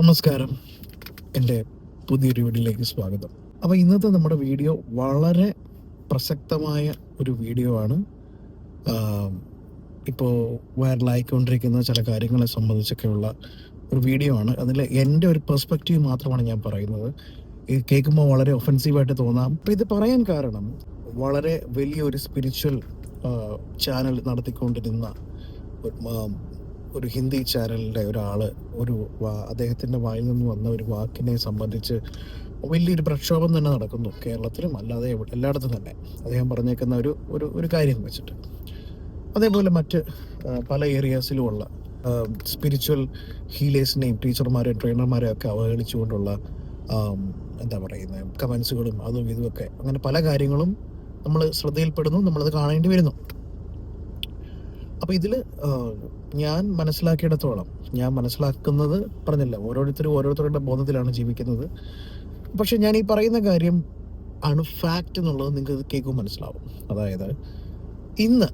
നമസ്കാരം. എന്റെ പുതിയൊരു വീഡിയോയിലേക്ക് സ്വാഗതം. അപ്പോൾ ഇന്നത്തെ നമ്മുടെ വീഡിയോ വളരെ പ്രസക്തമായ ഒരു വീഡിയോ ആണ്. ഇപ്പോൾ വൈറലായിക്കൊണ്ടിരിക്കുന്ന ചില കാര്യങ്ങളെ സംബന്ധിച്ചൊക്കെയുള്ള ഒരു വീഡിയോ ആണ്. അതിൽ എന്റെ ഒരു പെർസ്പെക്റ്റീവ് മാത്രമാണ് ഞാൻ പറയുന്നത്. ഇത് കേൾക്കുമ്പോൾ വളരെ ഒഫൻസീവായിട്ട് തോന്നാം. അപ്പോൾ ഇത് പറയാൻ കാരണം വളരെ വലിയൊരു സ്പിരിച്വൽ ചാനൽ നടത്തിക്കൊണ്ടിരുന്ന ഒരു, ഹിന്ദി ചാനലിന്റെ ഒരാൾ ഒരു അദ്ദേഹത്തിന്റെ വായിൽ നിന്ന് വന്ന ഒരു വാക്കിനെ സംബന്ധിച്ച് വലിയൊരു പ്രക്ഷോഭം തന്നെ നടക്കുന്നു കേരളത്തിലും അല്ലാതെ എല്ലായിടത്തും തന്നെ. അദ്ദേഹം പറഞ്ഞേക്കുന്ന ഒരു ഒരു ഒരു കാര്യം വെച്ചിട്ട്. അതേപോലെ മറ്റ് പല ഏരിയാസിലുമുള്ള സ്പിരിച്വൽ ഹീലേഴ്സിനെയും ടീച്ചർമാരെയും ട്രെയിനർമാരെയും ഒക്കെ അവഹേളിച്ചുകൊണ്ടുള്ള എന്താ പറയുന്നത് കമൻസുകളും അതും ഇതുമൊക്കെ അങ്ങനെ പല കാര്യങ്ങളും നമ്മൾ ശ്രദ്ധയിൽപ്പെടുന്നു നമ്മളത് കാണേണ്ടി വരുന്നു. അപ്പോൾ ഇതിൽ ഞാൻ മനസ്സിലാക്കിയിടത്തോളം ഞാൻ മനസ്സിലാക്കുന്നത് പറഞ്ഞില്ല. ഓരോരുത്തരും ഓരോരുത്തരുടെ ബോധത്തിലാണ് ജീവിക്കുന്നത്. പക്ഷെ ഞാൻ ഈ പറയുന്ന കാര്യം ആണ് ഫാക്റ്റ് എന്നുള്ളത് നിങ്ങൾക്ക് കേൾക്കും മനസ്സിലാവും. അതായത് ഇന്ന്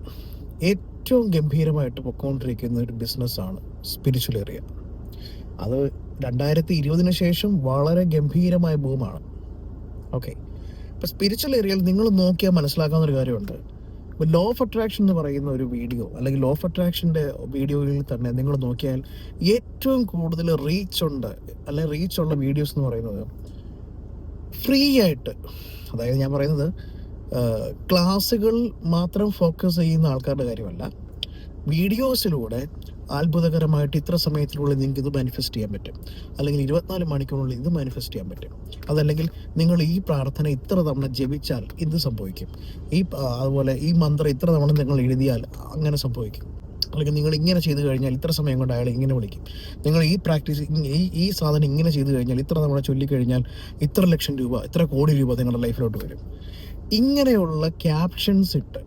ഏറ്റവും ഗംഭീരമായിട്ട് പൊക്കോണ്ടിരിക്കുന്ന ഒരു ബിസിനസ്സാണ് സ്പിരിച്വൽ ഏരിയ അത് രണ്ടായിരത്തി ഇരുപതിന് ശേഷം വളരെ ഗംഭീരമായ ഭൂമാണ്. ഓക്കെ ഇപ്പം സ്പിരിച്വൽ ഏരിയയിൽ നിങ്ങൾ നോക്കിയാൽ മനസ്സിലാക്കാവുന്ന ഒരു കാര്യമുണ്ട്. ലോ ഓഫ് അട്രാക്ഷൻ എന്ന് പറയുന്ന ഒരു വീഡിയോ അല്ലെങ്കിൽ ലോ ഓഫ് അട്രാക്ഷന്റെ വീഡിയോയിൽ തന്നെ നിങ്ങൾ നോക്കിയാൽ ഏറ്റവും കൂടുതൽ റീച്ച് ഉണ്ട് അല്ലെങ്കിൽ റീച്ച് ഉള്ള വീഡിയോസ് എന്ന് പറയുന്നത് ഫ്രീ ആയിട്ട്. അതായത് ഞാൻ പറയുന്നത് ക്ലാസ്സുകൾ മാത്രം ഫോക്കസ് ചെയ്യുന്ന ആൾക്കാരുടെ കാര്യമല്ല വീഡിയോസിലൂടെ അത്ഭുതകരമായിട്ട് ഇത്ര സമയത്തിനുള്ളിൽ നിങ്ങൾക്ക് ഇത് മാനിഫെസ്റ്റ് ചെയ്യാൻ പറ്റും. അല്ലെങ്കിൽ ഇരുപത്തിനാല് മണിക്കൂറിനുള്ളിൽ ഇത് മാനിഫെസ്റ്റ് ചെയ്യാൻ പറ്റും. അതല്ലെങ്കിൽ നിങ്ങൾ ഈ പ്രാർത്ഥന ഇത്ര തവണ ജപിച്ചാൽ ഇത് സംഭവിക്കും? ഈ അതുപോലെ ഈ മന്ത്രം ഇത്ര തവണ നിങ്ങൾ എഴുതിയാൽ അങ്ങനെ സംഭവിക്കും. അല്ലെങ്കിൽ നിങ്ങൾ ഇങ്ങനെ ചെയ്തു കഴിഞ്ഞാൽ ഇത്ര സമയം കൊണ്ട് അയാൾ ഇങ്ങനെ വിളിക്കും. നിങ്ങൾ ഈ പ്രാക്ടീസ് ഈ ഈ സാധനം ഇങ്ങനെ ചെയ്തു കഴിഞ്ഞാൽ ഇത്ര തവണ ചൊല്ലിക്കഴിഞ്ഞാൽ ഇത്ര ലക്ഷം രൂപ ഇത്ര കോടി രൂപ നിങ്ങളുടെ ലൈഫിലോട്ട് വരും. ഇങ്ങനെയുള്ള ക്യാപ്ഷൻസ് ഇട്ട്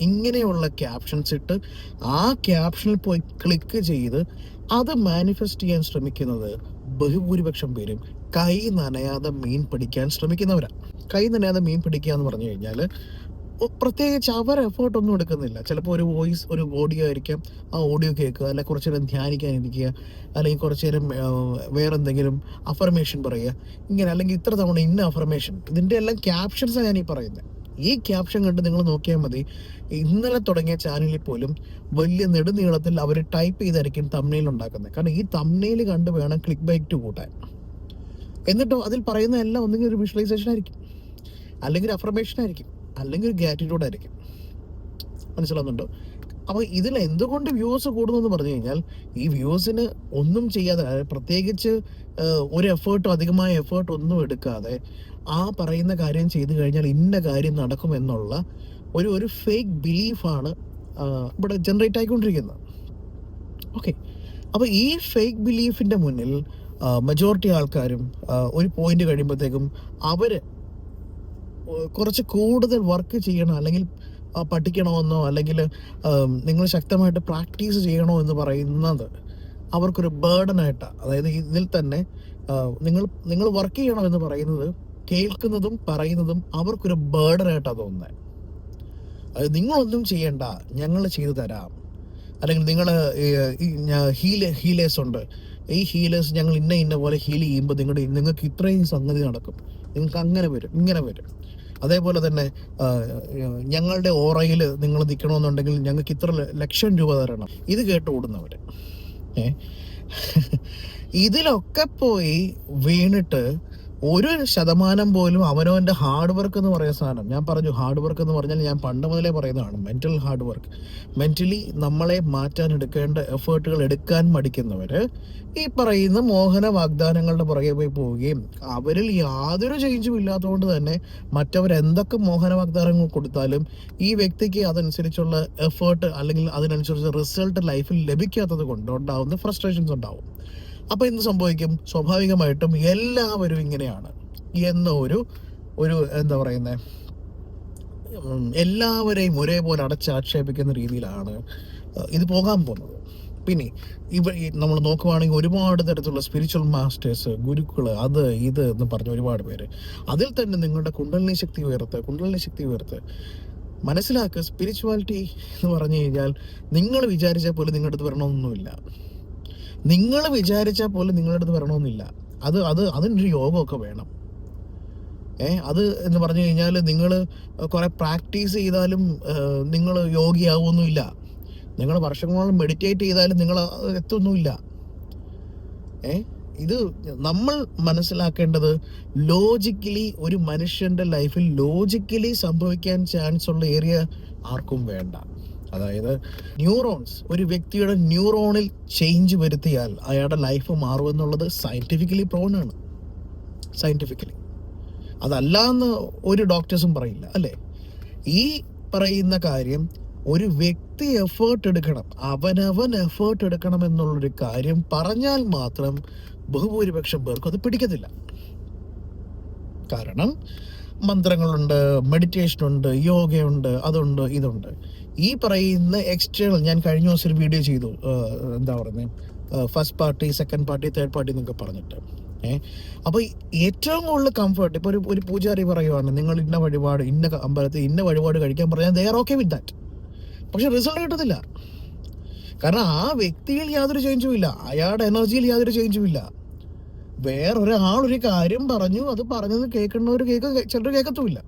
ഇങ്ങനെയുള്ള ക്യാപ്ഷൻസ് ഇട്ട് ആ ക്യാപ്ഷനിൽ പോയി ക്ലിക്ക് ചെയ്ത് അത് മാനിഫെസ്റ്റ് ചെയ്യാൻ ശ്രമിക്കുന്നത് ബഹുഭൂരിപക്ഷം പേരും കൈ നനയാതെ മീൻ പിടിക്കാൻ ശ്രമിക്കുന്നവരാണ് കൈ നനയാതെ മീൻ പിടിക്കുക എന്ന് പറഞ്ഞു കഴിഞ്ഞാൽ പ്രത്യേകിച്ച് അവർ എഫേർട്ട് ഒന്നും എടുക്കുന്നില്ല. ചിലപ്പോൾ ഒരു വോയിസ് ഒരു ഓഡിയോ ആയിരിക്കാം. ആ ഓഡിയോ കേൾക്കുക അല്ലെങ്കിൽ കുറച്ച് നേരം ധ്യാനിക്കാനിരിക്കുക അല്ലെങ്കിൽ കുറച്ച് നേരം വേറെ എന്തെങ്കിലും അഫർമേഷൻ പറയുക. ഇങ്ങനെ അല്ലെങ്കിൽ ഇത്ര തവണ ഇന്ന അഫർമേഷൻ ഇതിന്റെ എല്ലാം ക്യാപ്ഷൻസാണ് ഞാൻ ഈ പറയുന്നത് ഈ ക്യാപ്ഷൻ കണ്ട് നിങ്ങൾ നോക്കിയാൽ മതി. ഇന്നലെ തുടങ്ങിയ ചാനലിൽ പോലും വലിയ നെടുനീളത്തിൽ അവർ ടൈപ്പ് ചെയ്തായിരിക്കും തമ്മിൽ ഉണ്ടാക്കുന്നത്. കാരണം ഈ തമ്മിൽ കണ്ട് വേണം ക്ലിക്ക് ബൈക്ക് ടു കൂട്ടാൻ. എന്നിട്ടോ അതിൽ പറയുന്ന എല്ലാം ഒന്നെങ്കിൽ ഒരു വിഷ്വലൈസേഷൻ ആയിരിക്കും. അല്ലെങ്കിൽ അഫർമേഷൻ ആയിരിക്കും. അല്ലെങ്കിൽ ഒരു ഗ്രാറ്റിറ്റ്യൂഡ് ആയിരിക്കും. മനസ്സിലാവുന്നുണ്ടോ? അപ്പോൾ ഇതിൽ എന്തുകൊണ്ട് കൂടുന്നു എന്ന് പറഞ്ഞു കഴിഞ്ഞാൽ ഈ വ്യൂസിന് ഒന്നും ചെയ്യാതെ പ്രത്യേകിച്ച് ഒരു എഫേർട്ടും അധികമായ എഫേർട്ട് ഒന്നും എടുക്കാതെ ആ പറയുന്ന കാര്യം ചെയ്തു കഴിഞ്ഞാൽ ഇന്ന കാര്യം നടക്കുമെന്നുള്ള ഒരു ഒരു ഫേക്ക് ബിലീഫാണ് ഇവിടെ ജനറേറ്റ് ആയിക്കൊണ്ടിരിക്കുന്നത്. ഓക്കെ അപ്പോൾ ഈ ഫേക്ക് ബിലീഫിന്റെ മുന്നിൽ മെജോറിറ്റി ആൾക്കാരും ഒരു പോയിന്റ് കഴിയുമ്പോഴത്തേക്കും അവർ കുറച്ച് കൂടുതൽ വർക്ക് ചെയ്യണം അല്ലെങ്കിൽ പഠിക്കണമെന്നോ അല്ലെങ്കിൽ നിങ്ങൾ ശക്തമായിട്ട് പ്രാക്ടീസ് ചെയ്യണോ എന്ന് പറയുന്നത് അവർക്കൊരു ബേർഡനായിട്ടാണ് അതായത് ഇതിൽ തന്നെ നിങ്ങൾ നിങ്ങൾ വർക്ക് ചെയ്യണമെന്ന് പറയുന്നത് കേൾക്കുന്നതും പറയുന്നതും അവർക്കൊരു ബേർഡനായിട്ടാണ് തോന്നുന്നത് അത് നിങ്ങളൊന്നും ചെയ്യണ്ട ഞങ്ങൾ ചെയ്തു തരാം. അല്ലെങ്കിൽ നിങ്ങൾ ഹീല ഹീലേഴ്സ് ഉണ്ട്. ഈ ഹീലേഴ്സ് ഞങ്ങൾ ഇന്ന ഇന്ന പോലെ ഹീൽ ചെയ്യുമ്പോൾ നിങ്ങളുടെ നിങ്ങൾക്ക് ഇത്രയും സംഗതി നടക്കും. നിങ്ങൾക്ക് അങ്ങനെ വരും ഇങ്ങനെ വരും. അതേപോലെ തന്നെ ഞങ്ങളുടെ ഓറയിൽ നിങ്ങൾ നിൽക്കണമെന്നുണ്ടെങ്കിൽ ഞങ്ങൾക്ക് ഇത്ര ലക്ഷം രൂപ തരണം. ഇത് കേട്ട് ഓടുന്നവർ ഇതിലൊക്കെ പോയി വീണിട്ട് ഒരു ശതമാനം പോലും അവനവന്റെ ഹാർഡ് വർക്ക് എന്ന് പറയുന്ന സാധനം. ഞാൻ പറഞ്ഞു ഹാർഡ് വർക്ക് എന്ന് പറഞ്ഞാൽ ഞാൻ പണ്ട് മുതലേ പറയുന്നതാണ് മെന്റൽ ഹാർഡ് വർക്ക് മെന്റലി നമ്മളെ മാറ്റാൻ എടുക്കേണ്ട എഫേർട്ടുകൾ എടുക്കാൻ മടിക്കുന്നവർ ഈ പറയുന്ന മോഹന വാഗ്ദാനങ്ങളുടെ പുറകെ പോയി പോവുകയും അവരിൽ യാതൊരു ചേഞ്ചും ഇല്ലാത്തതുകൊണ്ട് തന്നെ മറ്റവരെന്തൊക്കെ മോഹന വാഗ്ദാനങ്ങൾ കൊടുത്താലും ഈ വ്യക്തിക്ക് അതനുസരിച്ചുള്ള എഫേർട്ട് അല്ലെങ്കിൽ അതിനനുസരിച്ച് റിസൾട്ട് ലൈഫിൽ ലഭിക്കാത്തത് കൊണ്ട് ഉണ്ടാവുന്ന ഫ്രസ്ട്രേഷൻസ് ഉണ്ടാവും. അപ്പോൾ എന്ത് സംഭവിക്കും? സ്വാഭാവികമായിട്ടും എല്ലാവരും ഇങ്ങനെയാണ്. എന്ന ഒരു ഒരു എന്താ പറയുന്നത് എല്ലാവരെയും ഒരേപോലെ അടച്ചാക്ഷേപിക്കുന്ന രീതിയിലാണ് ഇത് പോകാൻ പോകുന്നത്. പിന്നെ ഇവ നമ്മൾ നോക്കുവാണെങ്കിൽ ഒരുപാട് തരത്തിലുള്ള സ്പിരിച്വൽ മാസ്റ്റേഴ്സ് ഗുരുക്കൾ അത് ഇത് എന്ന് പറഞ്ഞ ഒരുപാട് പേര്. അതിൽ തന്നെ നിങ്ങളുടെ കുണ്ടലിനി ശക്തി ഉയർത്ത് കുണ്ടലിനി ശക്തി ഉയർത്ത്. മനസ്സിലാക്കുക സ്പിരിച്വാലിറ്റി എന്ന് പറഞ്ഞു കഴിഞ്ഞാൽ നിങ്ങൾ വിചാരിച്ചാൽ പോലും നിങ്ങളുടെ അടുത്ത് വരണമെന്നൊന്നുമില്ല. നിങ്ങൾ വിചാരിച്ചാൽ പോലെ നിങ്ങളുടെ അടുത്ത് വരണമെന്നില്ല. അത് അത് അതിനൊരു യോഗമൊക്കെ വേണം. ഏ അത് എന്ന് പറഞ്ഞു കഴിഞ്ഞാൽ നിങ്ങൾ കുറെ പ്രാക്ടീസ് ചെയ്താലും നിങ്ങൾ യോഗിയാവുമൊന്നുമില്ല. നിങ്ങൾ വർഷങ്ങളോളം മെഡിറ്റേറ്റ് ചെയ്താലും നിങ്ങൾ എത്തൊന്നുമില്ല ഏ ഇത് നമ്മൾ മനസ്സിലാക്കേണ്ടത് ലോജിക്കലി ഒരു മനുഷ്യന്റെ ലൈഫിൽ ലോജിക്കലി സംഭവിക്കാൻ ചാൻസ് ഉള്ള ഏരിയ ആർക്കും വേണ്ട. അതായത് ന്യൂറോൺസ് ഒരു വ്യക്തിയുടെ ന്യൂറോണിൽ ചേഞ്ച് വരുത്തിയാൽ അയാളുടെ ലൈഫ് മാറുമെന്നുള്ളത് സയന്റിഫിക്കലി സയന്റിഫിക്കലി ആണ്. സയന്റിഫിക്കലി അതല്ല എന്ന് ഒരു ഡോക്ടേഴ്സും പറയില്ല അല്ലേ? ഈ പറയുന്ന കാര്യം ഒരു വ്യക്തി എഫേർട്ട് എടുക്കണം അവനവൻ എഫേർട്ട് എടുക്കണം എന്നുള്ളൊരു കാര്യം പറഞ്ഞാൽ മാത്രം ബഹുഭൂരിപക്ഷം പേർക്കും അത് പിടിക്കത്തില്ല. കാരണം മന്ത്രങ്ങളുണ്ട് മെഡിറ്റേഷൻ ഉണ്ട് യോഗയുണ്ട് അതുണ്ട് ഇതുണ്ട്. ഈ പറയുന്ന എക്സ്റ്റേണൽ ഞാൻ കഴിഞ്ഞ ദിവസം ഒരു വീഡിയോ ചെയ്തു. എന്താ പറയുന്നത് first party second party third party എന്നൊക്കെ പറഞ്ഞിട്ട്. ഏഹ് അപ്പോൾ ഏറ്റവും കൂടുതൽ കംഫർട്ട് ഇപ്പോൾ ഒരു ഒരു പൂജാരി പറയുവാണ് നിങ്ങൾ ഇന്ന വഴിപാട് ഇന്ന അമ്പലത്തിൽ ഇന്ന വഴിപാട് കഴിക്കാൻ പറഞ്ഞാൽ they are okay with that പക്ഷെ റിസൾട്ട് കിട്ടത്തില്ല. കാരണം ആ വ്യക്തിയിൽ യാതൊരു ചേഞ്ചും ഇല്ല. അയാളുടെ എനർജിയിൽ യാതൊരു ചേഞ്ചും ഇല്ല. വേറൊരാളൊരു കാര്യം പറഞ്ഞു അത് പറഞ്ഞത് കേൾക്കുന്നവർ കേൾക്ക ചിലർ കേൾക്കത്തുമില്ല.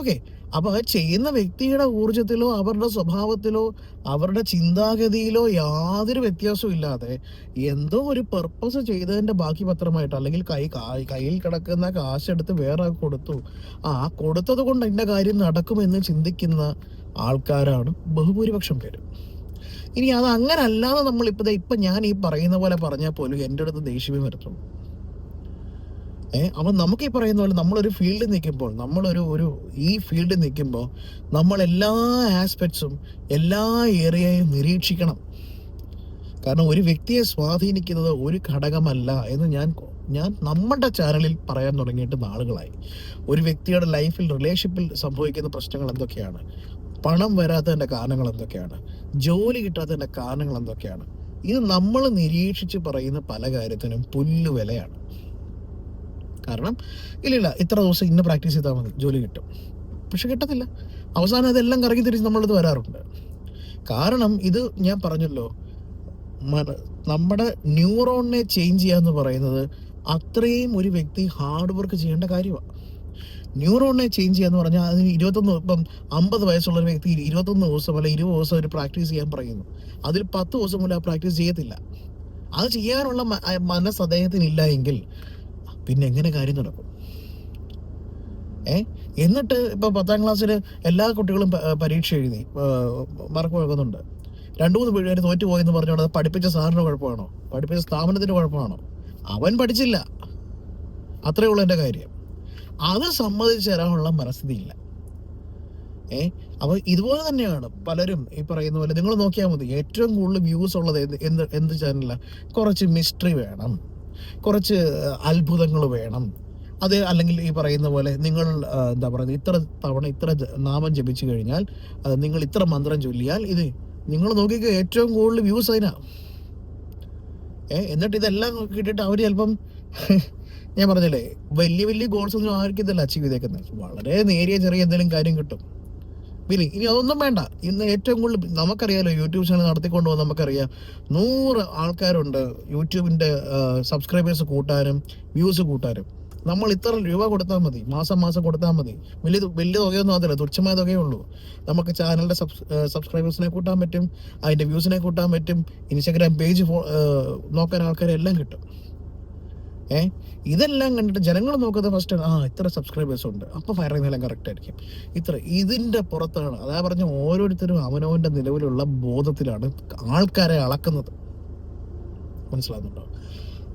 ഓക്കെ അപ്പൊ ആ ചെയ്യുന്ന വ്യക്തിയുടെ ഊർജത്തിലോ അവരുടെ സ്വഭാവത്തിലോ അവരുടെ ചിന്താഗതിയിലോ യാതൊരു വ്യത്യാസവും ഇല്ലാതെ എന്തോ ഒരു പർപ്പസ് ചെയ്തതിന്റെ ബാക്കി പത്രമായിട്ട് അല്ലെങ്കിൽ കൈ കയ്യിൽ കിടക്കുന്ന കാശെടുത്ത് വേറെ കൊടുത്തു. ആ കൊടുത്തത് കൊണ്ട് എന്റെ കാര്യം നടക്കുമെന്ന് ചിന്തിക്കുന്ന ആൾക്കാരാണ് ബഹുഭൂരിപക്ഷം പേര്. ഇനി അത് അങ്ങനെ നമ്മൾ ഇപ്പൊ ഇപ്പൊ ഞാൻ ഈ പറയുന്ന പോലെ പറഞ്ഞാൽ പോലും എന്റെ അടുത്ത് ദേഷ്യമേ വരത്തുള്ളൂ. അപ്പം നമുക്ക് ഈ പറയുന്ന പോലെ നമ്മളൊരു ഫീൽഡിൽ നിൽക്കുമ്പോൾ നമ്മളൊരു ഒരു ഈ ഫീൽഡിൽ നിൽക്കുമ്പോൾ നമ്മൾ എല്ലാ ആസ്പെക്ട്സും എല്ലാ ഏരിയയും നിരീക്ഷിക്കണം. കാരണം ഒരു വ്യക്തിയെ സ്വാധീനിക്കുന്നത് ഒരു ഘടകമല്ല എന്ന് ഞാൻ ഞാൻ നമ്മുടെ ചാനലിൽ പറയാൻ തുടങ്ങിയിട്ട് നാളുകളായി. ഒരു വ്യക്തിയുടെ ലൈഫിൽ റിലേഷൻഷിപ്പിൽ സംഭവിക്കുന്ന പ്രശ്നങ്ങൾ എന്തൊക്കെയാണ്? പണം വരാത്തതിന്റെ കാരണങ്ങൾ എന്തൊക്കെയാണ്? ജോലി കിട്ടാത്തതിന്റെ കാരണങ്ങൾ എന്തൊക്കെയാണ്? ഇത് നമ്മൾ നിരീക്ഷിച്ച് പറയുന്ന പല കാര്യത്തിനും പുല്ല് വിലയാണ്. കാരണം ഇല്ലില്ല ഇത്ര ദിവസം ഇന്ന പ്രാക്ടീസ് ചെയ്താൽ മതി ജോലി കിട്ടും. പക്ഷെ കിട്ടത്തില്ല. അവസാനം അതെല്ലാം കറങ്ങി തിരിച്ച് നമ്മളത് വരാറുണ്ട്. കാരണം ഇത് ഞാൻ പറഞ്ഞല്ലോ നമ്മുടെ ന്യൂറോണിനെ ചേഞ്ച് ചെയ്യുക എന്ന് പറയുന്നത് അത്രയും ഒരു വ്യക്തി ഹാർഡ് വർക്ക് ചെയ്യേണ്ട കാര്യമാണ്. ന്യൂറോണിനെ ചേഞ്ച് ചെയ്യുക എന്ന് പറഞ്ഞാൽ അതിന് ഇരുപത്തൊന്ന് ഇപ്പം അമ്പത് വയസ്സുള്ള ഒരു വ്യക്തി ഇരുപത്തൊന്ന് ദിവസം അല്ലെങ്കിൽ ഇരുപത് ദിവസം ഒരു പ്രാക്ടീസ് ചെയ്യാൻ പറയുന്നു. അതിൽ പത്ത് ദിവസം പോലും ആ പ്രാക്ടീസ് ചെയ്യത്തില്ല. അത് ചെയ്യാനുള്ള മനസ്സ് അദ്ദേഹത്തിനില്ല എങ്കിൽ പിന്നെ എങ്ങനെ കാര്യം നടക്കും? ഏ? എന്നിട്ട് ഇപ്പൊ പത്താം ക്ലാസ്സിൽ എല്ലാ കുട്ടികളും പരീക്ഷ എഴുതി മാർക്ക് കുഴക്കുന്നുണ്ട് രണ്ടു മൂന്ന് പേര് തോറ്റു പോയെന്ന് പറഞ്ഞോണ്ട് അത് പഠിപ്പിച്ച സാറിന്റെ കുഴപ്പമാണോ? പഠിപ്പിച്ച സ്ഥാപനത്തിന്റെ കുഴപ്പമാണോ? അവൻ പഠിച്ചില്ല. അത്രേ ഉള്ളൂ എന്റെ കാര്യം. അത് സമ്മതിച്ചു തരാനുള്ള മനസ്ഥിതിയില്ല. ഏ? അപ്പോൾ ഇതുപോലെ തന്നെയാണ് പലരും ഈ പറയുന്ന പോലെ നിങ്ങൾ നോക്കിയാൽ മതി ഏറ്റവും കൂടുതൽ വ്യൂസ് ഉള്ളത് എന്ത് എന്ത് ചാനലാണ് ചാനല കുറച്ച് മിസ്റ്ററി വേണം. കുറച്ച് അത്ഭുതങ്ങൾ വേണം. അത് അല്ലെങ്കിൽ ഈ പറയുന്ന പോലെ നിങ്ങൾ എന്താ പറയുന്നത് ഇത്ര തവണ ഇത്ര നാമം ജപിച്ചു കഴിഞ്ഞാൽ നിങ്ങൾ ഇത്ര മന്ത്രം ചൊല്ലിയാൽ ഇത് നിങ്ങൾ നോക്കിക്കോ ഏറ്റവും കൂടുതൽ വ്യൂസ് അതിനാ. ഏ എന്നിട്ട് ഇതെല്ലാം കിട്ടിയിട്ട് അവർ ചിലപ്പം ഞാൻ പറഞ്ഞില്ലേ വലിയ വലിയ ഗോൾസ് ഒന്നും ആർക്കും ഇതല്ല അച്ചീവ് ചെയ്തേക്കുന്നത് വളരെ നേരിയ ചെറിയ എന്തെങ്കിലും കാര്യം കിട്ടും. പിന്നെ ഇനി അതൊന്നും വേണ്ട. ഇന്ന് ഏറ്റവും കൂടുതൽ നമുക്കറിയാലോ യൂട്യൂബ് ചാനൽ നടത്തിക്കൊണ്ട് പോകാൻ നമുക്കറിയാം നൂറ് ആൾക്കാരുണ്ട് യൂട്യൂബിന്റെ സബ്സ്ക്രൈബേഴ്സ് കൂട്ടാനും വ്യൂസ് കൂട്ടാനും. നമ്മൾ ഇത്ര രൂപ കൊടുത്താൽ മതി മാസം മാസം കൊടുത്താൽ മതി. വലിയ വലിയ തുകയൊന്നും അതല്ല തുച്ഛമായ തുകയേ ഉള്ളൂ. നമുക്ക് ചാനലിന്റെ സബ്സ്ക്രൈബേഴ്സിനെ കൂട്ടാൻ പറ്റും അതിന്റെ വ്യൂസിനെ കൂട്ടാൻ പറ്റും ഇൻസ്റ്റാഗ്രാം പേജ് നോക്കാൻ ആൾക്കാരെല്ലാം കിട്ടും. ഏ? ഇതെല്ലാം കണ്ടിട്ട് ജനങ്ങൾ നോക്കുന്നത് ഫസ്റ്റ് ആ ഇത്ര സബ്സ്ക്രൈബേഴ്സ് ഉണ്ട്. അപ്പോൾ അപ്പൊ ചെയ്യുന്നതെല്ലാം കറക്റ്റ് ആയിരിക്കും. ഇത്ര ഇതിന്റെ പുറത്താണ്. അതാ പറഞ്ഞ ഓരോരുത്തരും അവനോന്റെ നിലവിലുള്ള ബോധത്തിലാണ് ആൾക്കാരെ അളക്കുന്നത്. മനസ്സിലാകുന്നുണ്ടോ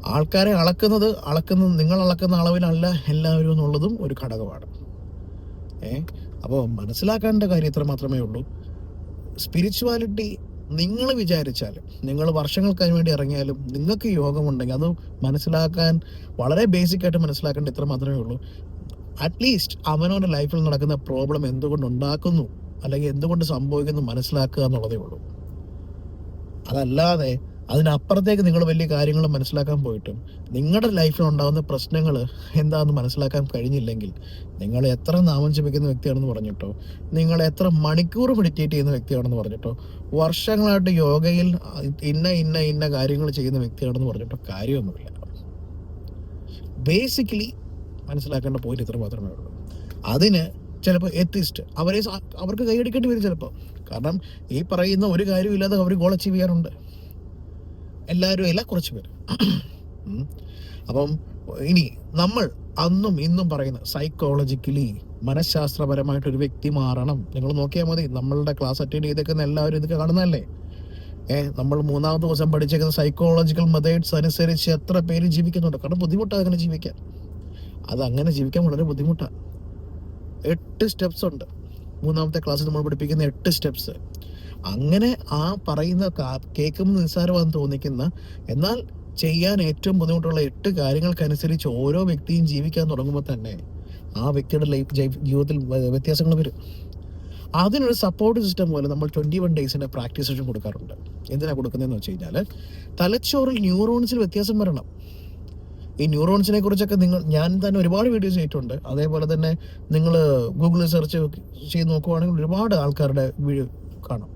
ആൾക്കാരെ അളക്കുന്നത് അളക്കുന്നത് നിങ്ങൾ അളക്കുന്ന അളവിലല്ല എല്ലാവരും എന്നുള്ളതും ഒരു ഘടകമാണ്. ഏ? അപ്പോൾ മനസ്സിലാക്കേണ്ട കാര്യം ഇത്ര മാത്രമേ ഉള്ളൂ. സ്പിരിച്വാലിറ്റി നിങ്ങൾ വിചാരിച്ചാലും നിങ്ങൾ വർഷങ്ങൾക്കതിന് വേണ്ടി ഇറങ്ങിയാലും നിങ്ങൾക്ക് യോഗമുണ്ടെങ്കിൽ അത് മനസ്സിലാക്കാൻ വളരെ ബേസിക് ആയിട്ട് മനസ്സിലാക്കേണ്ട ഇത്ര മാത്രമേ ഉള്ളൂ. അറ്റ്ലീസ്റ്റ് അവനവന്റെ ലൈഫിൽ നടക്കുന്ന പ്രോബ്ലം എന്തുകൊണ്ട് ഉണ്ടാക്കുന്നു അല്ലെങ്കിൽ എന്തുകൊണ്ട് സംഭവിക്കുന്നു മനസ്സിലാക്കുക എന്നുള്ളതേ ഉള്ളൂ. അതല്ലാതെ അതിനപ്പുറത്തേക്ക് നിങ്ങൾ വലിയ കാര്യങ്ങൾ മനസ്സിലാക്കാൻ പോയിട്ടും നിങ്ങളുടെ ലൈഫിൽ ഉണ്ടാകുന്ന പ്രശ്നങ്ങൾ എന്താണെന്ന് മനസ്സിലാക്കാൻ കഴിഞ്ഞില്ലെങ്കിൽ നിങ്ങൾ എത്ര നാമം ജപിക്കുന്ന വ്യക്തിയാണെന്ന് പറഞ്ഞിട്ടോ നിങ്ങൾ എത്ര മണിക്കൂർ മെഡിറ്റേറ്റ് ചെയ്യുന്ന വ്യക്തിയാണെന്ന് പറഞ്ഞിട്ടോ വർഷങ്ങളായിട്ട് യോഗയിൽ ഇന്ന ഇന്ന ഇന്ന കാര്യങ്ങൾ ചെയ്യുന്ന വ്യക്തിയാണെന്ന് പറഞ്ഞിട്ടോ കാര്യമൊന്നുമില്ല. ബേസിക്കലി മനസ്സിലാക്കേണ്ട പോയിന്റ് ഇത്ര മാത്രമേ ഉള്ളൂ. അതിന് ചിലപ്പോൾ എത്തിസ്റ്റ് അവരെ അവർക്ക് കൈയടിക്കേണ്ടി വരും ചിലപ്പോൾ കാരണം ഈ പറയുന്ന ഒരു കാര്യമില്ലാതെ അവർ ഗോൾ അച്ചീവ് ചെയ്യാറുണ്ട്. എല്ലാവരും അല്ല കുറച്ച് പേര്. അപ്പം ഇനി നമ്മൾ അന്നും ഇന്നും പറയുന്ന സൈക്കോളജിക്കലി മനഃശാസ്ത്രപരമായിട്ട് ഒരു വ്യക്തി മാറണം. നിങ്ങൾ നോക്കിയാൽ മതി നമ്മളുടെ ക്ലാസ് അറ്റൻഡ് ചെയ്തേക്കുന്ന എല്ലാവരും ഇതൊക്കെ കാണുന്നതല്ലേ? ഏഹ് നമ്മൾ മൂന്നാമത്തെ ദിവസം പഠിച്ചേക്കുന്ന സൈക്കോളജിക്കൽ മെത്തേഡ്സ് അനുസരിച്ച് എത്ര പേര് ജീവിക്കുന്നുണ്ട്? കാരണം ബുദ്ധിമുട്ടാണ് അങ്ങനെ ജീവിക്കാൻ. അങ്ങനെ ജീവിക്കാൻ വളരെ ബുദ്ധിമുട്ടാണ് എട്ട് സ്റ്റെപ്സ് ഉണ്ട്. മൂന്നാമത്തെ ക്ലാസ്സിൽ നമ്മൾ പഠിപ്പിക്കുന്ന എട്ട് സ്റ്റെപ്സ് അങ്ങനെ ആ പറയുന്ന കേൾക്കുമ്പോൾ നിസ്സാരമാണെന്ന് തോന്നിക്കുന്ന എന്നാൽ ചെയ്യാൻ ഏറ്റവും ബുദ്ധിമുട്ടുള്ള എട്ട് കാര്യങ്ങൾക്കനുസരിച്ച് ഓരോ വ്യക്തിയും ജീവിക്കാൻ തുടങ്ങുമ്പോൾ തന്നെ ആ വ്യക്തിയുടെ ലൈഫ് ജീവിതത്തിൽ വ്യത്യാസങ്ങൾ വരും. അതിനൊരു സപ്പോർട്ട് സിസ്റ്റം പോലെ നമ്മൾ ട്വന്റി വൺ ഡേയ്സിന്റെ പ്രാക്ടീസ് സെഷൻ കൊടുക്കാറുണ്ട്. എന്തിനാണ് കൊടുക്കുന്നതെന്ന് വെച്ച് കഴിഞ്ഞാൽ തലച്ചോറിൽ ന്യൂറോൺസിൽ വ്യത്യാസം വരണം. ഈ ന്യൂറോൺസിനെ കുറിച്ചൊക്കെ നിങ്ങൾ ഞാൻ തന്നെ ഒരുപാട് വീഡിയോസ് ചെയ്തിട്ടുണ്ട്. അതേപോലെ തന്നെ നിങ്ങൾ ഗൂഗിളിൽ സെർച്ച് ചെയ്ത് നോക്കുവാണെങ്കിൽ ഒരുപാട് ആൾക്കാരുടെ വീഡിയോ കാണാം.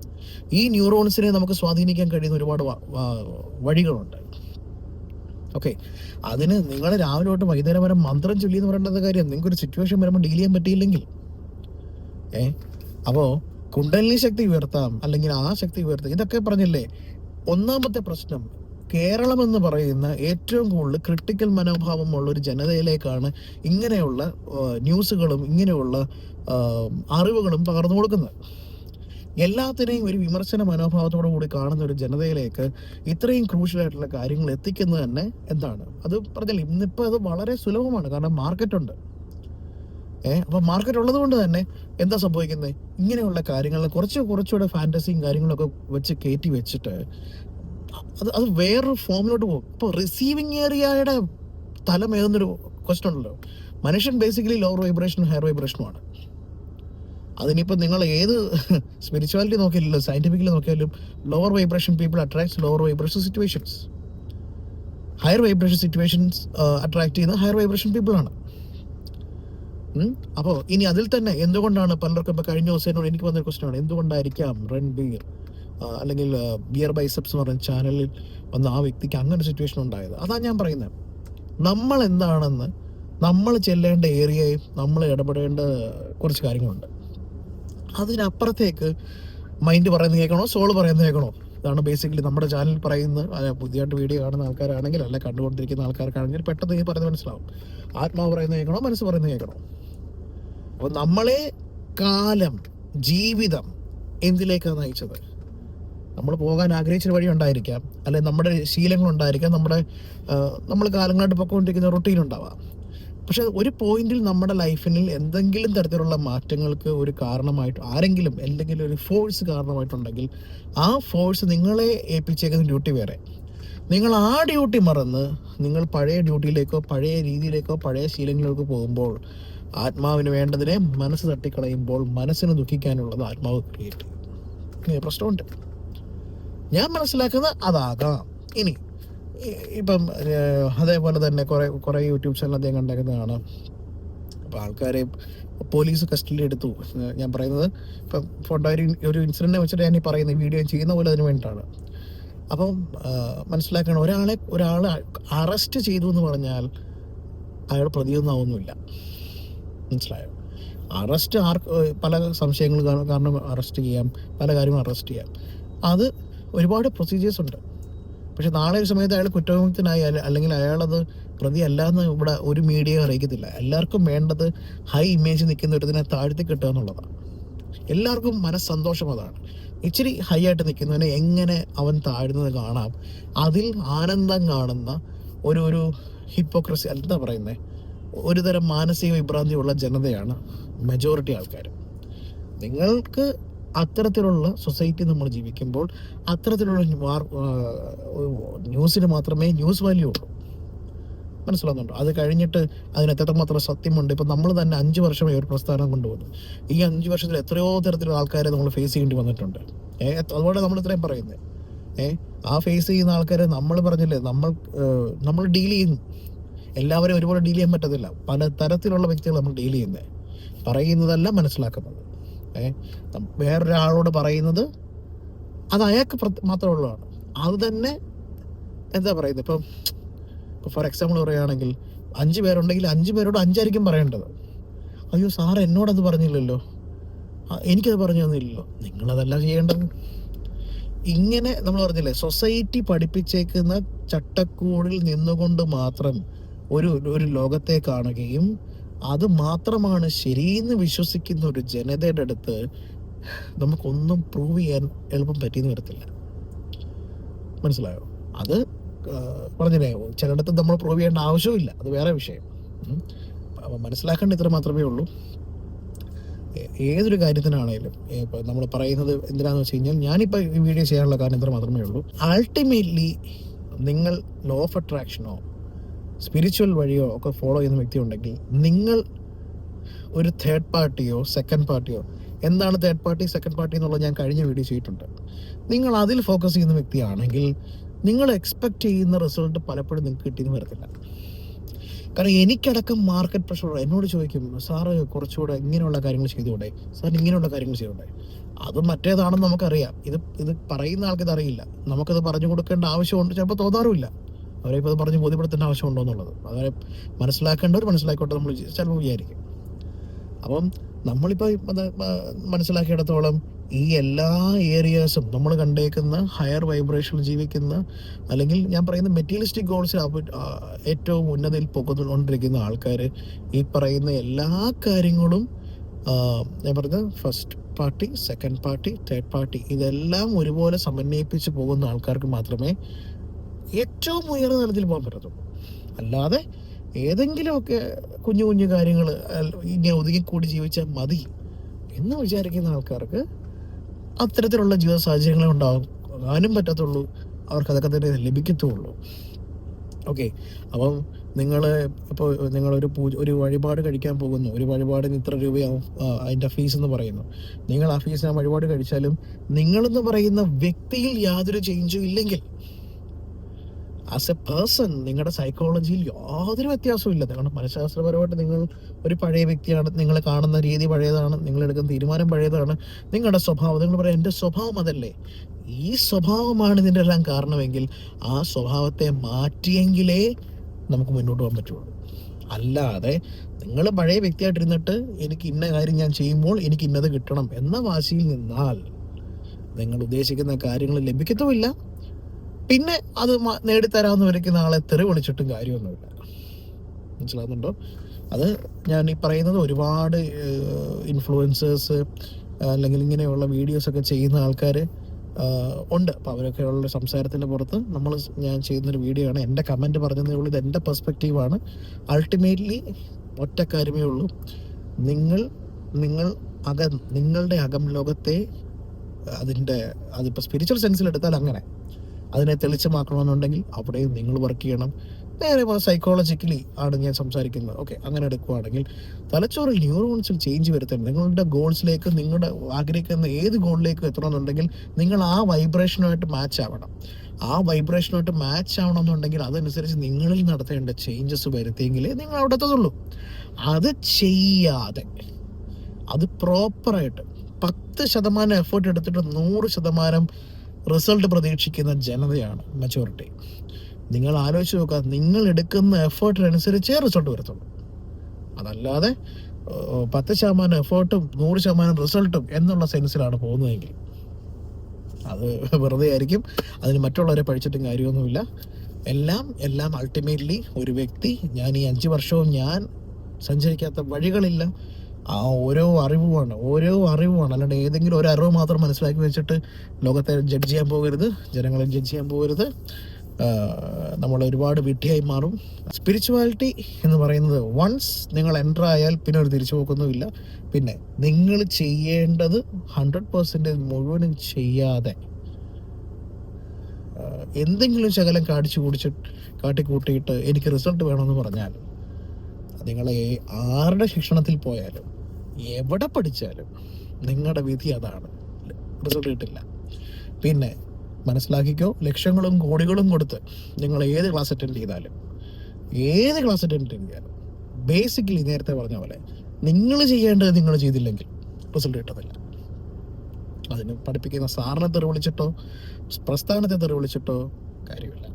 ഈ ന്യൂറോൺസിനെ നമുക്ക് സ്വാധീനിക്കാൻ കഴിയുന്ന ഒരുപാട് വഴികളുണ്ട്. ഓക്കെ അതിന് നിങ്ങൾ രാവിലെ തൊട്ട് വൈകുന്നേരം വരെ മന്ത്രം ചൊല്ലി എന്ന് പറയേണ്ടത് കാര്യം നിങ്ങൾക്ക് ഒരു സിറ്റുവേഷൻ വരുമ്പോൾ ഡീൽ ചെയ്യാൻ പറ്റിയില്ലെങ്കിൽ. ഏ? അപ്പോൾ കുണ്ടലിനി ശക്തി ഉയർത്താം അല്ലെങ്കിൽ ആ ശക്തി ഉയർത്താം. ഇതൊക്കെ പറഞ്ഞില്ലേ? ഒന്നാമത്തെ പ്രശ്നം കേരളം എന്ന് പറയുന്ന ഏറ്റവും കൂടുതൽ ക്രിട്ടിക്കൽ മനോഭാവമുള്ള ഒരു ജനതയിലേക്കാണ് ഇങ്ങനെയുള്ള ന്യൂസുകളും ഇങ്ങനെയുള്ള അറിവുകളും പകർന്നു കൊടുക്കുന്നത്. എല്ലാത്തിനെയും ഒരു വിമർശന മനോഭാവത്തോടു കൂടി കാണുന്ന ഒരു ജനതയിലേക്ക് ഇത്രയും ക്രൂഷ്യലായിട്ടുള്ള കാര്യങ്ങൾ എത്തിക്കുന്നത് തന്നെ എന്താണ്? അത് പറഞ്ഞില്ല ഇന്നിപ്പോൾ അത് വളരെ സുലഭമാണ്. കാരണം മാർക്കറ്റ് ഉണ്ട്. ഏഹ് അപ്പൊ മാർക്കറ്റ് ഉള്ളത് കൊണ്ട് തന്നെ എന്താ സംഭവിക്കുന്നത് ഇങ്ങനെയുള്ള കാര്യങ്ങൾ കുറച്ച് കുറച്ചുകൂടെ ഫാന്റസിയും കാര്യങ്ങളൊക്കെ വെച്ച് കയറ്റി വെച്ചിട്ട് അത് അത് വേറൊരു ഫോമിലോട്ട് പോകും. ഇപ്പോൾ റിസീവിങ് ഏരിയയുടെ തലമേറുന്നൊരു ക്വസ്റ്റൻ ഉണ്ടല്ലോ. മനുഷ്യൻ ബേസിക്കലി ലോവർ വൈബ്രേഷനും ഹയർ വൈബ്രേഷനുമാണ് അതിനിപ്പോൾ നിങ്ങൾ ഏത് സ്പിരിച്വാലിറ്റി നോക്കിയാലും സയന്റിഫിക്കലി നോക്കിയാലും lower vibration people attracts lower vibration situations higher vibration situations attract ചെയ്യുന്ന ഹയർ വൈബ്രേഷൻ പീപ്പിളാണ് അപ്പോൾ ഇനി അതിൽ തന്നെ എന്തുകൊണ്ടാണ് പലർക്കും ഇപ്പോൾ കഴിഞ്ഞ ദിവസം എന്നോട് എനിക്ക് വന്നൊരു ക്വസ്റ്റൻ ആണ്. എന്തുകൊണ്ടായിരിക്കാം റൺ ബിയർ അല്ലെങ്കിൽ ബിയർ ബൈസെപ്സ് എന്ന് പറയുന്ന ചാനലിൽ വന്ന ആ വ്യക്തിക്ക് അങ്ങനെ സിറ്റുവേഷൻ ഉണ്ടായത്? അതാണ് ഞാൻ പറയുന്നത് നമ്മൾ എന്താണെന്ന് നമ്മൾ ചെല്ലേണ്ട ഏരിയയും നമ്മൾ ഇടപെടേണ്ട കുറച്ച് കാര്യങ്ങളുണ്ട്. അതിനപ്പുറത്തേക്ക് മൈൻഡ് പറയുന്നത് കേൾക്കണോ? സോൾ പറയുന്നത് കേൾക്കണോ? ഇതാണ് ബേസിക്കലി നമ്മുടെ ചാനൽ പറയുന്നത്. പുതിയതായിട്ട് വീഡിയോ കാണുന്ന ആൾക്കാരാണെങ്കിൽ അല്ല കണ്ടുകൊണ്ടിരിക്കുന്ന ആൾക്കാർക്കാണെങ്കിൽ പെട്ടെന്ന് ഈ പറയുന്നത് മനസ്സിലാവും. ആത്മാവ് പറയുന്നത് കേൾക്കണോ? മനസ്സ് പറയുന്നത് കേൾക്കണോ? അപ്പോൾ നമ്മളെ കാലം ജീവിതം എന്തിലേക്കാണ് നയിച്ചത്? നമ്മൾ പോകാൻ ആഗ്രഹിച്ചൊരു വഴി ഉണ്ടായിരിക്കാം. അല്ലെങ്കിൽ നമ്മുടെ ശീലങ്ങൾ ഉണ്ടായിരിക്കാം. നമ്മുടെ നമ്മൾ കാലങ്ങളായിട്ട് പൊക്കോണ്ടിരിക്കുന്ന റൊട്ടീൻ ഉണ്ടാവാം. പക്ഷെ ഒരു പോയിന്റിൽ നമ്മുടെ ലൈഫിൽ എന്തെങ്കിലും തരത്തിലുള്ള മാറ്റങ്ങൾക്ക് ഒരു കാരണമായിട്ട് ആരെങ്കിലും എന്തെങ്കിലും ഒരു ഫോഴ്സ് കാരണമായിട്ടുണ്ടെങ്കിൽ ആ ഫോഴ്സ് നിങ്ങളെ ഏൽപ്പിച്ചേക്കുന്ന ഡ്യൂട്ടി വേറെ. നിങ്ങൾ ആ ഡ്യൂട്ടി മറന്ന് നിങ്ങൾ പഴയ ഡ്യൂട്ടിയിലേക്കോ പഴയ രീതിയിലേക്കോ പഴയ ശീലങ്ങളിലേക്കോ പോകുമ്പോൾ ആത്മാവിന് വേണ്ടതിനെ മനസ്സ് തട്ടിക്കളയുമ്പോൾ മനസ്സിനെ ദുഃഖിക്കാനുള്ളത് ആത്മാവ് ക്രിയേറ്റ് പ്രശ്നമുണ്ട്. ഞാൻ മനസ്സിലാക്കുന്നത് അതാകാം. ഇനി ഇപ്പം അതേപോലെ തന്നെ കുറേ കുറേ യൂട്യൂബ് ചാനൽ അദ്ദേഹം കണ്ടേക്കുന്നതാണ്. അപ്പോൾ ആൾക്കാരെ പോലീസ് കസ്റ്റഡിയിൽ എടുത്തു. ഞാൻ പറയുന്നത് ഇപ്പം ഫോട്ടോ ഒരു ഇൻസിഡന്റ് വെച്ചിട്ട് ഞാൻ ഈ പറയുന്നത് വീഡിയോ ചെയ്യുന്ന പോലെ അതിന് വേണ്ടിയിട്ടാണ്. അപ്പം മനസ്സിലാക്കണം ഒരാളെ ഒരാളെ അറസ്റ്റ് ചെയ്തു എന്ന് പറഞ്ഞാൽ അയാൾ പ്രതിയൊന്നും ആവുന്നില്ല മനസ്സിലായോ? അറസ്റ്റ് ആർക്ക് പല സംശയങ്ങൾ കാരണം അറസ്റ്റ് ചെയ്യാം പല കാര്യങ്ങളും അറസ്റ്റ് ചെയ്യാം. അത് ഒരുപാട് പ്രൊസീജിയേഴ്സ് ഉണ്ട്. പക്ഷെ നാളെ ഒരു സമയത്ത് അയാൾ കുറ്റവിമുക്തനായി അല്ല- അല്ലെങ്കിൽ അയാളത് പ്രതി അല്ല എന്ന് ഇവിടെ ഒരു മീഡിയ അറിയിക്കത്തില്ല. എല്ലാവർക്കും വേണ്ടത് ഹൈ ഇമേജ് നിൽക്കുന്ന ഒരുതിനെ താഴ്ത്തി കിട്ടുക എന്നുള്ളതാണ്. എല്ലാവർക്കും മനസ്സന്തോഷം അതാണ്. ഇച്ചിരി ഹൈ ആയിട്ട് നിൽക്കുന്നതിനെ എങ്ങനെ അവൻ താഴ്ന്നത് കാണാം? അതിൽ ആനന്ദം കാണുന്ന ഒരു ഒരു ഹിപ്പോക്രസി എന്താ പറയുന്നത് ഒരുതരം മാനസിക വിഭ്രാന്തിയുള്ള ജനതയാണ് മെജോറിറ്റി ആൾക്കാർ നിങ്ങൾക്ക് അത്തരത്തിലുള്ള സൊസൈറ്റി നമ്മൾ ജീവിക്കുമ്പോൾ അത്തരത്തിലുള്ള ന്യൂസിന് മാത്രമേ ന്യൂസ് വാല്യൂ ഉള്ളൂ. മനസ്സിലാകുന്നുണ്ടോ അത് കഴിഞ്ഞിട്ട് അതിന് എത്രമാത്രം സത്യമുണ്ട്? ഇപ്പം നമ്മൾ തന്നെ അഞ്ച് വർഷമായി ഒരു പ്രസ്ഥാനം കൊണ്ടുവന്നു. ഈ അഞ്ച് വർഷത്തിൽ എത്രയോ തരത്തിലുള്ള ആൾക്കാരെ നമ്മൾ ഫേസ് ചെയ്യേണ്ടി വന്നിട്ടുണ്ട്. ഏഹ് അതുകൊണ്ട് നമ്മൾ ഇത്രയും പറയുന്നത് ഏ ആ ഫേസ് ചെയ്യുന്ന ആൾക്കാരെ നമ്മൾ പറഞ്ഞില്ലേ നമ്മൾ നമ്മൾ ഡീൽ ചെയ്യുന്നു. എല്ലാവരും ഒരുപോലെ ഡീൽ ചെയ്യാൻ പറ്റത്തില്ല. പല തരത്തിലുള്ള വ്യക്തികൾ നമ്മൾ ഡീൽ ചെയ്യുന്നത് പറയുന്നതല്ല മനസ്സിലാക്കുന്നത്. വേറൊരാളോട് പറയുന്നത് അത് അയാൾക്ക് മാത്രമേ മാത്രമുള്ളതാണ് അത് തന്നെ എന്താ പറയുന്നത്? ഇപ്പം ഇപ്പം ഫോർ എക്സാമ്പിൾ പറയുകയാണെങ്കിൽ അഞ്ച് പേരുണ്ടെങ്കിൽ അഞ്ച് പേരോട് അഞ്ചായിരിക്കും പറയേണ്ടത്. അയ്യോ സാർ എന്നോടത് പറഞ്ഞില്ലല്ലോ. എനിക്കത് പറഞ്ഞു തന്നില്ലല്ലോ. നിങ്ങളതല്ല ചെയ്യേണ്ടത്. ഇങ്ങനെ നമ്മൾ പറഞ്ഞില്ലേ സൊസൈറ്റി പഠിപ്പിച്ചേക്കുന്ന ചട്ടക്കൂടിൽ നിന്നുകൊണ്ട് മാത്രം ഒരു ഒരു ലോകത്തെ കാണുകയും അത് മാത്രമാണ് ശരിയെന്ന് വിശ്വസിക്കുന്ന ഒരു ജനതയുടെ അടുത്ത് നമുക്കൊന്നും പ്രൂവ് ചെയ്യാൻ എളുപ്പം പറ്റിയെന്ന് വരത്തില്ല. മനസ്സിലായോ? അത് പറഞ്ഞില്ലേ ചിലയിടത്ത് നമ്മൾ പ്രൂവ് ചെയ്യേണ്ട ആവശ്യമില്ല അത് വേറെ വിഷയം. മനസ്സിലാക്കേണ്ട ഇത്ര മാത്രമേ ഉള്ളൂ. ഏതൊരു കാര്യത്തിനാണേലും ഇപ്പം നമ്മൾ പറയുന്നത് എന്തിനാന്ന് വെച്ച് കഴിഞ്ഞാൽ ഞാനിപ്പോൾ ഈ വീഡിയോ ചെയ്യാനുള്ള കാരണം ഇത്ര മാത്രമേ ഉള്ളൂ. അൾട്ടിമേറ്റ്ലി നിങ്ങൾ ലോ ഓഫ് അട്രാക്ഷനോ സ്പിരിച്വൽ വഴിയോ ഒക്കെ ഫോളോ ചെയ്യുന്ന വ്യക്തി ഉണ്ടെങ്കിൽ നിങ്ങൾ ഒരു തേർഡ് പാർട്ടിയോ സെക്കൻഡ് പാർട്ടിയോ എന്താണ് തേർഡ് പാർട്ടി സെക്കൻഡ് പാർട്ടി എന്നുള്ളത് ഞാൻ കഴിഞ്ഞ വീഡിയോ ചെയ്തിട്ടുണ്ട്. നിങ്ങൾ അതിൽ ഫോക്കസ് ചെയ്യുന്ന വ്യക്തിയാണെങ്കിൽ നിങ്ങൾ എക്സ്പെക്ട് ചെയ്യുന്ന റിസൾട്ട് പലപ്പോഴും നിങ്ങൾക്ക് കിട്ടിയെന്ന് വരത്തില്ല. കാരണം എനിക്കടക്കം മാർക്കറ്റ് പ്രഷർ എന്നോട് ചോദിക്കും സാറ് കുറച്ചുകൂടെ ഇങ്ങനെയുള്ള കാര്യങ്ങൾ ചെയ്തുകൂടെ സാർ ഇങ്ങനെയുള്ള കാര്യങ്ങൾ ചെയ്തുകൂടെ അത് മറ്റേതാണെന്ന് നമുക്കറിയാം. ഇത് ഇത് പറയുന്ന ആൾക്കിത് അറിയില്ല. നമുക്കത് പറഞ്ഞു കൊടുക്കേണ്ട ആവശ്യമുണ്ട് ചിലപ്പോൾ തോന്നാറുമില്ല. അവരെ ഇപ്പോൾ അത് പറഞ്ഞ് ബോധ്യപ്പെടുത്തേണ്ട ആവശ്യമുണ്ടോ എന്നുള്ളത്. അവരെ മനസ്സിലാക്കേണ്ടവർ മനസ്സിലാക്കോട്ടെ നമ്മൾ ചിലപ്പോൾ വിചാരിക്കും. അപ്പം നമ്മളിപ്പോൾ മനസ്സിലാക്കിയിടത്തോളം ഈ എല്ലാ ഏരിയാസും നമ്മൾ കണ്ടേക്കുന്ന ഹയർ വൈബ്രേഷനിൽ ജീവിക്കുന്ന അല്ലെങ്കിൽ ഞാൻ പറയുന്ന മെറ്റീരിയലിസ്റ്റിക് ഗോൾസ് ഏറ്റവും ഉന്നതയിൽ പൊക്കുകൊണ്ടിരിക്കുന്ന ആൾക്കാർ ഈ പറയുന്ന എല്ലാ കാര്യങ്ങളും ഞാൻ പറഞ്ഞത് first party second party third party ഇതെല്ലാം ഒരുപോലെ സമന്വയിപ്പിച്ച് പോകുന്ന ആൾക്കാർക്ക് മാത്രമേ ഏറ്റവും ഉയർന്ന തലത്തിൽ പോകാൻ പറ്റത്തുള്ളൂ. അല്ലാതെ ഏതെങ്കിലുമൊക്കെ കുഞ്ഞു കുഞ്ഞു കാര്യങ്ങൾ ഇങ്ങനെ ഒതുങ്ങിക്കൂടി ജീവിച്ചാൽ മതി എന്ന് വിചാരിക്കുന്ന ആൾക്കാർക്ക് അത്തരത്തിലുള്ള ജീവിത സാഹചര്യങ്ങളെ ഉണ്ടാകാനും പറ്റത്തുള്ളൂ. അവർക്ക് അതൊക്കെ തന്നെ ലഭിക്കത്തുള്ളൂ. ഓക്കെ. അപ്പം നിങ്ങൾ ഇപ്പോൾ നിങ്ങളൊരു പൂജ ഒരു വഴിപാട് കഴിക്കാൻ പോകുന്നു. ഒരു വഴിപാടിന് ഇത്ര രൂപയാവും അതിന്റെ ഫീസ് എന്ന് പറയുന്നു. നിങ്ങൾ ആ ഫീസിന് ആ വഴിപാട് കഴിച്ചാലും നിങ്ങളെന്ന് പറയുന്ന വ്യക്തിയിൽ യാതൊരു ചേഞ്ചും ഇല്ലെങ്കിൽ ആസ് എ പേഴ്സൺ നിങ്ങളുടെ സൈക്കോളജിയിൽ യാതൊരു വ്യത്യാസവും ഇല്ല. നിങ്ങളുടെ മനഃശാസ്ത്രപരമായിട്ട് നിങ്ങൾ ഒരു പഴയ വ്യക്തിയാണ് നിങ്ങൾ കാണുന്ന രീതി പഴയതാണ് നിങ്ങൾ എടുക്കുന്ന തീരുമാനം പഴയതാണ് നിങ്ങളുടെ സ്വഭാവം. നിങ്ങൾ പറയാം എന്റെ സ്വഭാവം അതല്ലേ. ഈ സ്വഭാവമാണ് ഇതിന്റെ എല്ലാം കാരണമെങ്കിൽ ആ സ്വഭാവത്തെ മാറ്റിയെങ്കിലേ നമുക്ക് മുന്നോട്ട് പോകാൻ പറ്റുള്ളൂ. അല്ലാതെ നിങ്ങൾ പഴയ വ്യക്തിയായിട്ടിരുന്നിട്ട് എനിക്ക് ഇന്ന കാര്യം ഞാൻ ചെയ്യുമ്പോൾ എനിക്ക് ഇന്നത് കിട്ടണം എന്ന വാശിയിൽ നിന്നാൽ നിങ്ങൾ ഉദ്ദേശിക്കുന്ന കാര്യങ്ങൾ ലഭിക്കത്തുമില്ല. പിന്നെ അത് നേടിത്തരാമെന്ന് വരയ്ക്കുന്ന ആളെ തെറി വിളിച്ചിട്ടും കാര്യമൊന്നുമില്ല. മനസ്സിലാകുന്നുണ്ടോ അത് ഞാൻ ഈ പറയുന്നത് ഒരുപാട് ഇൻഫ്ലുവൻസേഴ്സ് അല്ലെങ്കിൽ ഇങ്ങനെയുള്ള വീഡിയോസ് ഒക്കെ ചെയ്യുന്ന ആൾക്കാർ ഉണ്ട്. അപ്പോൾ അവരൊക്കെ ഉള്ള സംസാരത്തിന്റെ പുറത്ത് നമ്മൾ ഞാൻ ചെയ്യുന്നൊരു വീഡിയോ ആണ്. എന്റെ കമന്റ് പറഞ്ഞതേ ഉള്ളൂ. ഇത് എന്റെ പെർസ്പെക്റ്റീവാണ് അൾട്ടിമേറ്റ്ലി ഒറ്റ കാര്യമേ ഉള്ളൂ. നിങ്ങൾ നിങ്ങൾ അകം നിങ്ങളുടെ അകം ലോകത്തെ അതിന്റെ അതിപ്പോൾ സ്പിരിച്വൽ സെൻസിൽ എടുത്താൽ അങ്ങനെ. അതിനെ തെളിച്ചമാക്കണമെന്നുണ്ടെങ്കിൽ അവിടെയും നിങ്ങൾ വർക്ക് ചെയ്യണം. നേരെ സൈക്കോളജിക്കലി ആണ് ഞാൻ സംസാരിക്കുന്നത്. ഓക്കെ അങ്ങനെ എടുക്കുകയാണെങ്കിൽ തലച്ചോറിൽ ന്യൂറോൺസിൽ ചേഞ്ച് വരുത്തണം നിങ്ങളുടെ ഗോൾസിലേക്ക് നിങ്ങളുടെ ആഗ്രഹിക്കുന്ന ഏത് ഗോളിലേക്ക് എത്തണമെന്നുണ്ടെങ്കിൽ നിങ്ങൾ ആ വൈബ്രേഷനുമായിട്ട് മാച്ച് ആവണം. ആ വൈബ്രേഷനുമായിട്ട് മാച്ച് ആവണമെന്നുണ്ടെങ്കിൽ അതനുസരിച്ച് നിങ്ങളിൽ നടത്തേണ്ട ചേഞ്ചസ് വരുത്തിയെങ്കിലേ നിങ്ങൾ അവിടെ എത്തത്തുള്ളൂ. അത് ചെയ്യാതെ അത് പ്രോപ്പറായിട്ട് പത്ത് ശതമാനം എഫേർട്ട് എടുത്തിട്ട് നൂറ് ശതമാനം റിസൾട്ട് പ്രതീക്ഷിക്കുന്ന ജനതയാണ് മെച്ചോറിറ്റി നിങ്ങൾ ആലോചിച്ച് നോക്കുക നിങ്ങൾ എടുക്കുന്ന എഫേർട്ടിനനുസരിച്ചേ റിസൾട്ട് വരത്തുള്ളൂ. അതല്ലാതെ പത്ത് ശതമാനം എഫേർട്ടും നൂറ് ശതമാനം റിസൾട്ടും എന്നുള്ള സെൻസിലാണ് പോകുന്നതെങ്കിൽ അത് വെറുതെ ആയിരിക്കും. അതിന് മറ്റുള്ളവരെ പഠിച്ചിട്ടും കാര്യമൊന്നുമില്ല. എല്ലാം എല്ലാം അൾട്ടിമേറ്റ്ലി ഒരു വ്യക്തി ഞാൻ ഈ അഞ്ച് വർഷവും ഞാൻ സഞ്ചരിക്കാത്ത വഴികളില്ല. ആ ഓരോ അറിവുമാണ് ഓരോ അറിവുമാണ്. അല്ലാണ്ട് ഏതെങ്കിലും ഒരു അറിവ് മാത്രം മനസ്സിലാക്കി വെച്ചിട്ട് ലോകത്തെ ജഡ്ജ് ചെയ്യാൻ പോകരുത് ജനങ്ങളെ ജഡ്ജ് ചെയ്യാൻ പോകരുത്. നമ്മൾ ഒരുപാട് വിട്ടിയായി മാറും. സ്പിരിച്വാലിറ്റി എന്ന് പറയുന്നത് വൺസ് നിങ്ങൾ എന്റർ ആയാൽ പിന്നെ ഒരു തിരിച്ചു പോക്കൊന്നുമില്ല. പിന്നെ നിങ്ങൾ ചെയ്യേണ്ടത് ഹൺഡ്രഡ് പെർസെന്റേജ് മുഴുവനും ചെയ്യാതെ എന്തെങ്കിലും ശകലം കാടിച്ചു കുടിച്ച് കാട്ടിക്കൂട്ടിയിട്ട് എനിക്ക് റിസൾട്ട് വേണമെന്ന് പറഞ്ഞാൽ നിങ്ങളെ ആരുടെ ശിക്ഷണത്തിൽ പോയാലും എവിടെ പഠിച്ചാലും നിങ്ങളുടെ വിധി അതാണ്. റിസൾട്ട് കിട്ടില്ല. പിന്നെ മനസ്സിലാക്കിക്കോ ലക്ഷങ്ങളും കോടികളും കൊടുത്ത് നിങ്ങൾ ഏത് ക്ലാസ് അറ്റൻഡ് ചെയ്താലും ഏത് ക്ലാസ് അറ്റൻഡ് ചെയ്താലും ബേസിക്കലി നേരത്തെ പറഞ്ഞ പോലെ നിങ്ങൾ ചെയ്യേണ്ടത് നിങ്ങൾ ചെയ്തില്ലെങ്കിൽ റിസൾട്ട് കിട്ടത്തില്ല അതിന് പഠിപ്പിക്കുന്ന സാറിനെ തെറി വിളിച്ചിട്ടോ പ്രസ്ഥാനത്തെ തെറി വിളിച്ചിട്ടോ കാര്യമില്ല.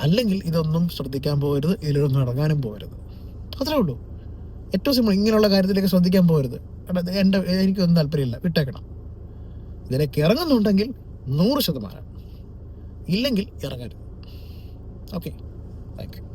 അല്ലെങ്കിൽ ഇതൊന്നും ശ്രദ്ധിക്കാൻ പോകരുത് ഇതിലൊന്നും ഇറങ്ങാനും പോകരുത്. അത്രേ ഉള്ളൂ. ഏറ്റവും സിമ്പിൾ ഇങ്ങനെയുള്ള കാര്യത്തിലേക്ക് ശ്രദ്ധിക്കാൻ പോകരുത് കാരണം എന്റെ എനിക്കൊന്നും താല്പര്യമില്ല. വിട്ടേക്കണം. ഇതിലേക്ക് ഇറങ്ങുന്നുണ്ടെങ്കിൽ നൂറ് ശതമാനം. ഇല്ലെങ്കിൽ ഇറങ്ങരുത്. Okay thank you